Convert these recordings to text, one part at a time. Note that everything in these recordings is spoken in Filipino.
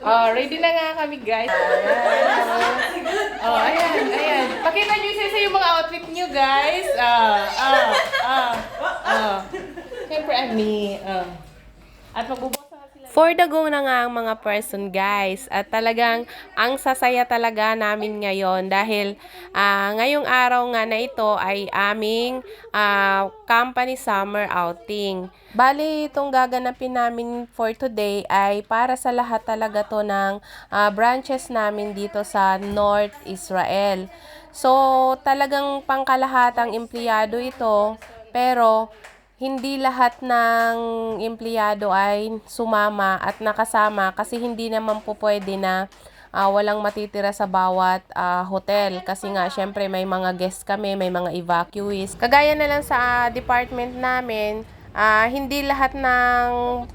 Oh, ready na nga kami, guys. Ayan. Oh, ayan, ayan. Pakita niyo sa yung mga outfit niyo, guys. Ah, ah, ah, ah. Siyempre, Ani. Ah. At sila. For the go na nga ang mga person guys. At talagang ang sasaya talaga namin ngayon dahil ah, ngayong araw nga na ito ay aming ah, company summer outing. Bali, itong gaganapin namin for today ay para sa lahat talaga to ng ah, branches namin dito sa North Israel. So, talagang pangkalahatang empleyado ito. Pero, hindi lahat ng empleyado ay sumama at nakasama kasi hindi naman po pwede na ah, walang matitira sa bawat ah, hotel kasi nga syempre may mga guests kami, may mga evacuees. Kagaya na lang sa ah, department namin, ah, hindi lahat ng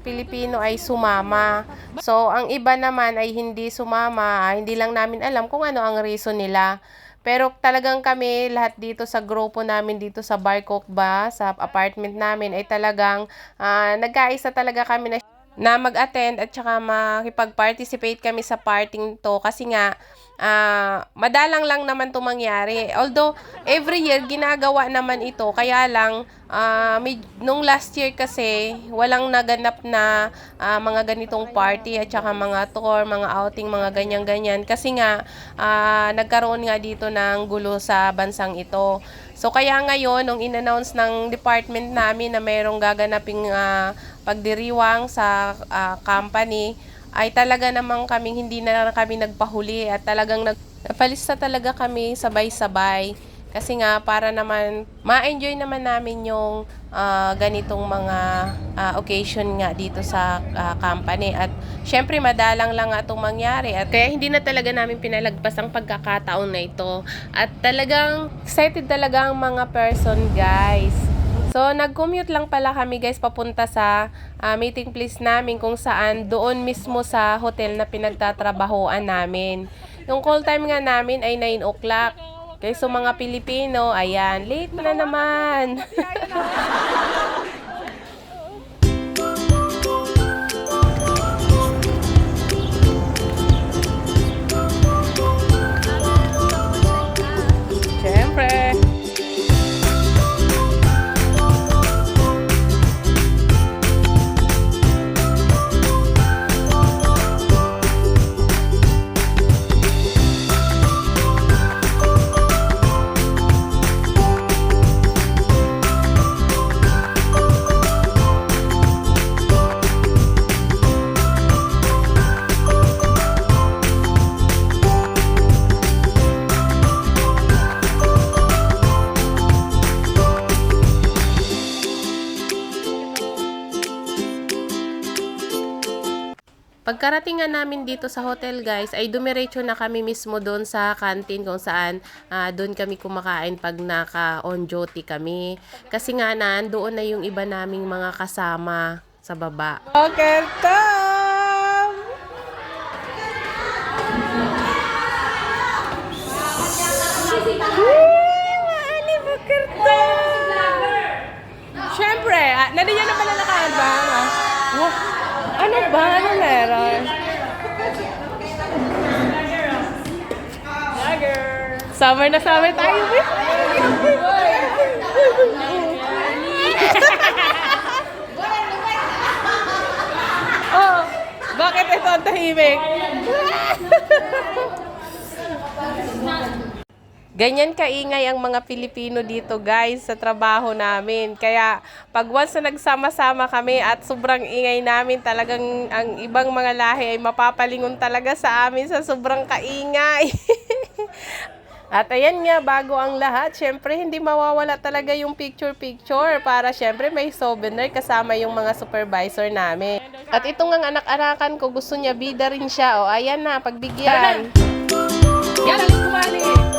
Pilipino ay sumama. So, ang iba naman ay hindi sumama, hindi lang namin alam kung ano ang reason nila. Pero talagang kami, lahat dito sa grupo namin dito sa Barcock ba, sa apartment namin, ay talagang ah, nagkaisa talaga kami na, na mag-attend at saka makipag-participate kami sa parting to kasi nga ah, madalang lang naman to mangyari. Although, every year ginagawa naman ito, kaya lang ah, may, nung last year kasi walang naganap na ah, mga ganitong party at saka mga tour, mga outing, mga ganyan-ganyan kasi nga ah, nagkaroon nga dito ng gulo sa bansang ito. So kaya ngayon nung in-announce ng department namin na mayroong gaganaping ah, pagdiriwang sa ah, company ay talaga namang kaming hindi na kami nagpahuli at talagang nag napalista talaga kami sabay-sabay. Kasi nga para naman ma-enjoy naman namin yung ah, ganitong mga ah, occasion nga dito sa ah, company. At syempre madalang lang nga itong mangyari at kaya hindi na talaga namin pinalagpas ang pagkakataon na ito. At talagang excited talaga ang mga person guys So, nag-commute lang pala kami guys papunta sa ah, meeting place namin kung saan doon mismo sa hotel na pinagtatrabahoan namin. Yung call time nga namin ay 9 o'clock. Okay, so mga Pilipino, ayan, late na naman. Pagkarating nga namin dito sa hotel guys, ay dumiretso na kami mismo doon sa canteen kung saan ah, doon kami kumakain pag naka-on duty kami. Kasi nga nandoon na yung iba naming mga kasama sa baba. Okay, come! Ano ba? Ano meron? Summer na summer tayo, oh, bakit ito ang tahimik? Ganyan kaingay ang mga Pilipino dito guys sa trabaho namin. Kaya pag once na nagsama-sama kami at sobrang ingay namin talagang ang ibang mga lahi ay mapapalingon talaga sa amin sa sobrang kaingay. At ayan nga, bago ang lahat, syempre hindi mawawala talaga yung picture-picture para syempre may souvenir kasama yung mga supervisor namin. At ito nga anak-anakan ko, gusto niya bida rin siya. O ayan na, pagbigyan. Yan, alis kumali.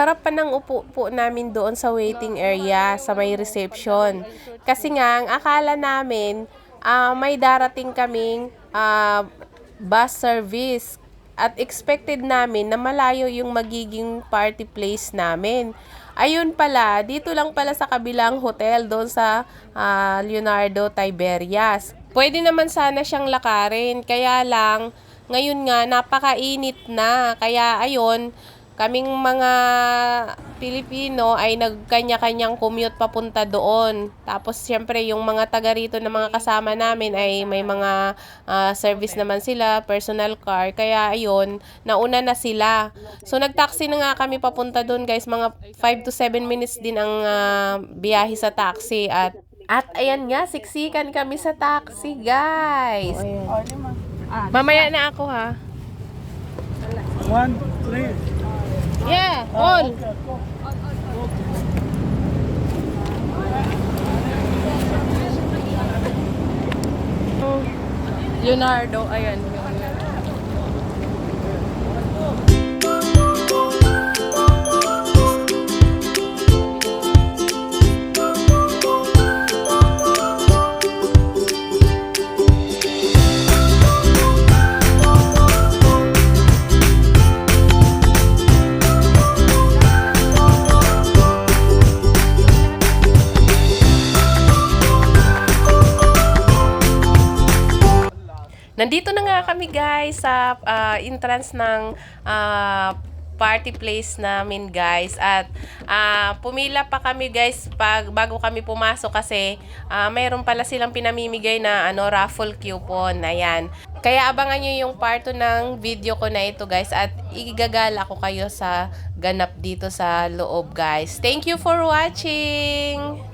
Sarap pa ng upo po namin doon sa waiting area, sa may reception. Kasi nga, ang akala namin, ah, may darating kaming ah, bus service. At expected namin na malayo yung magiging party place namin. Ayun pala, dito lang pala sa kabilang hotel doon sa ah, Leonardo Tiberias. Pwede naman sana siyang lakarin, kaya lang ngayon nga napakainit na. Kaya ayun, kaming mga Pilipino ay nagkanya-kanyang commute papunta doon. Tapos siyempre yung mga taga rito na mga kasama namin ay may mga ah, service naman sila, personal car. Kaya ayun, nauna na sila. So nagtaxi na nga kami papunta doon guys. Mga 5 to 7 minutes din ang ah, biyahe sa taxi at at ayan nga, siksikan kami sa taxi, guys. Mamaya na ako, ha? One, three. Yeah, all. Leonardo, ayan. Nandito na nga kami guys sa ah, entrance ng ah, party place namin guys. At ah, pumila pa kami guys pag bago kami pumasok kasi ah, mayroon pala silang pinamimigay na ano raffle coupon. Ayan. Kaya abangan nyo yung part 2 ng video ko na ito guys at igagala ko kayo sa ganap dito sa loob guys. Thank you for watching